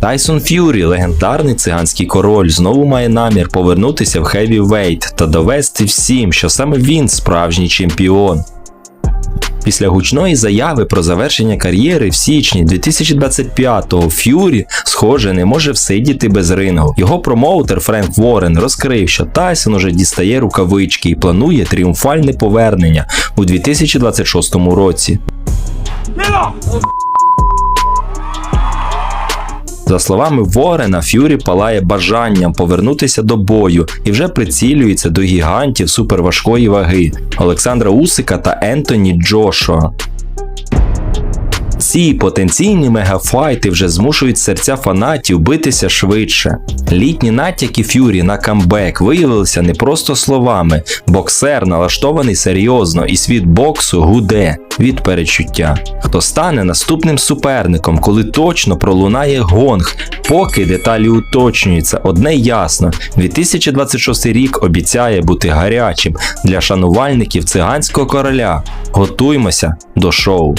Тайсон Ф'юрі, легендарний циганський король, знову має намір повернутися в Heavyweight та довести всім, що саме він справжній чемпіон. Після гучної заяви про завершення кар'єри в січні 2025-го Ф'юрі, схоже, не може всидіти без рингу. Його промоутер Френк Ворен розкрив, що Тайсон уже дістає рукавички і планує тріумфальне повернення у 2026 році. За словами Ворена, Ф'юрі палає бажанням повернутися до бою і вже прицілюється до гігантів суперважкої ваги Олександра Усика та Ентоні Джошуа. Ці потенційні мегафайти вже змушують серця фанатів битися швидше. Літні натяки Ф'юрі на камбек виявилися не просто словами. Боксер налаштований серйозно, і світ боксу гуде від перечуття. Хто стане наступним суперником, коли точно пролунає гонг, поки деталі уточнюються, одне ясно: 2026 рік обіцяє бути гарячим для шанувальників циганського короля. Готуймося до шоу.